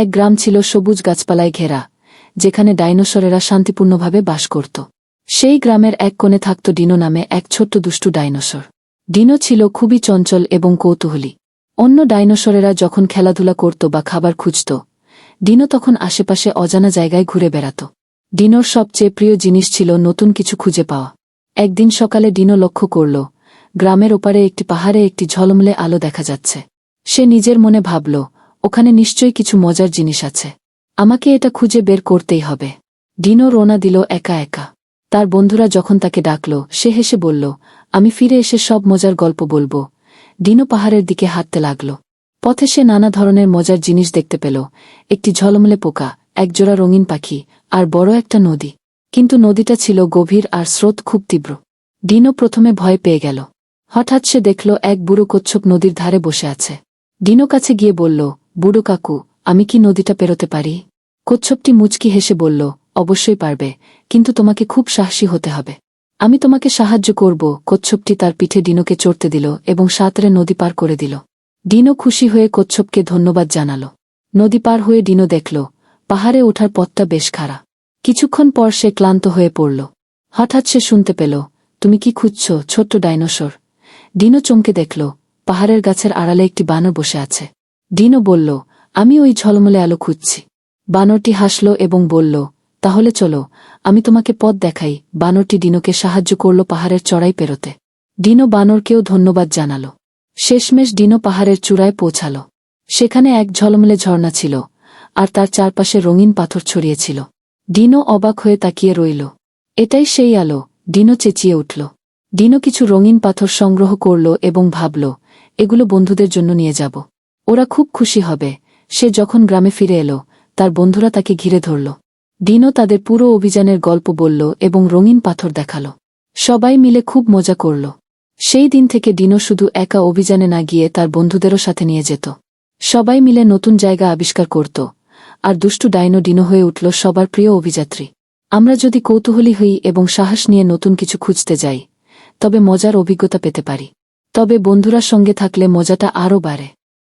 এক গ্রাম ছিল সবুজ গাছপালায় ঘেরা, যেখানে ডাইনোসরেরা শান্তিপূর্ণভাবে বাস করত। সেই গ্রামের এক কোণে থাকত ডিনো নামে এক ছোট্ট দুষ্টু ডাইনোসর। ডিনো ছিল খুবই চঞ্চল এবং কৌতূহলী। অন্য ডাইনোসরেরা যখন খেলাধুলা করত বা খাবার খুঁজত, ডিনো তখন আশেপাশে অজানা জায়গায় ঘুরে বেড়াত। ডিনোর সবচেয়ে প্রিয় জিনিস ছিল নতুন কিছু খুঁজে পাওয়া। একদিন সকালে ডিনো লক্ষ্য করল, গ্রামের ওপারে একটি পাহাড়ে একটি ঝলমলে আলো দেখা যাচ্ছে। সে নিজের মনে ভাবল ওখানে নিশ্চয়ই কিছু মজার জিনিস আছে। আমাকে এটা খুঁজে বের করতেই হবে। ডিনো রোনা দিল একা একা। তার বন্ধুরা যখন তাকে ডাকল, সে হেসে বলল, আমি ফিরে এসে সব মজার গল্প বলব। ডিনো পাহাড়ের দিকে হাঁটতে লাগল। পথে সে নানা ধরনের মজার জিনিস দেখতে পেল। একটি ঝলমলে পোকা, একজোড়া রঙিন পাখি, আর বড় একটা নদী। কিন্তু নদীটা ছিল গভীর আর স্রোত খুব তীব্র। ডিনো প্রথমে ভয় পেয়ে গেল। হঠাৎ সে দেখল এক বুড়ো কচ্ছপ নদীর ধারে বসে আছে। ডিনো কাছে গিয়ে বলল বুড়ো কাকু, আমি কি নদীটা পেরোতে পারি? কচ্ছপটি মুচকি হেসে বলল, অবশ্যই পারবে, কিন্তু তোমাকে খুব সাহসী হতে হবে। আমি তোমাকে সাহায্য করব। কচ্ছপটি তার পিঠে ডিনোকে চড়তে দিল এবং সাঁতরে নদী পার করে দিল। ডিনো খুশি হয়ে কচ্ছপকে ধন্যবাদ জানাল। নদী পার হয়ে ডিনো দেখল, পাহাড়ে ওঠার পথটা বেশ খাড়া। কিছুক্ষণ পর সে ক্লান্ত হয়ে পড়ল। হঠাৎ সে শুনতে পেল, তুমি কি খুঁজছ, ছোট্ট ডাইনোসর? ডিনো চমকে দেখল, পাহাড়ের গাছের আড়ালে একটি বানর বসে আছে। ডিনো বলল, আমি ওই ঝলমলে আলো খুঁজছি। বানরটি হাসল এবং বলল, তাহলে চলো, আমি তোমাকে পথ দেখাই। বানরটি ডিনোকে সাহায্য করল পাহাড়ের চড়াই পেরোতে। ডিনো বানরকেও ধন্যবাদ জানাল। শেষমেশ ডিনো পাহাড়ের চূড়ায় পৌঁছাল। সেখানে এক ঝলমলে ঝর্ণা ছিল, আর তার চারপাশে রঙিন পাথর ছড়িয়েছিল। ডিনো অবাক হয়ে তাকিয়ে রইল। এটাই সেই আলো, ডিনো চেঁচিয়ে উঠল। ডিনো কিছু রঙিন পাথর সংগ্রহ করল এবং ভাবল, এগুলো বন্ধুদের জন্য নিয়ে যাব। ওরা খুব খুশি হবে। সে যখন গ্রামে ফিরে এলো, তার বন্ধুরা তাকে ঘিরে ধরল। ডিনো তাদের পুরো অভিযানের গল্প বলল এবং রঙিন পাথর দেখাল। সবাই মিলে খুব মজা করল। সেই দিন থেকে ডিনো শুধু একা অভিযানে না গিয়ে তার বন্ধুদেরও সাথে নিয়ে যেত। সবাই মিলে নতুন জায়গা আবিষ্কার করত। আর দুষ্টু ডাইনো ডিনো হয়ে উঠল সবার প্রিয় অভিযাত্রী। আমরা যদি কৌতূহলী হই এবং সাহস নিয়ে নতুন কিছু খুঁজতে যাই, তবে মজার অভিজ্ঞতা পেতে পারি। তবে বন্ধুরা সঙ্গে থাকলে মজাটা আরও বাড়ে।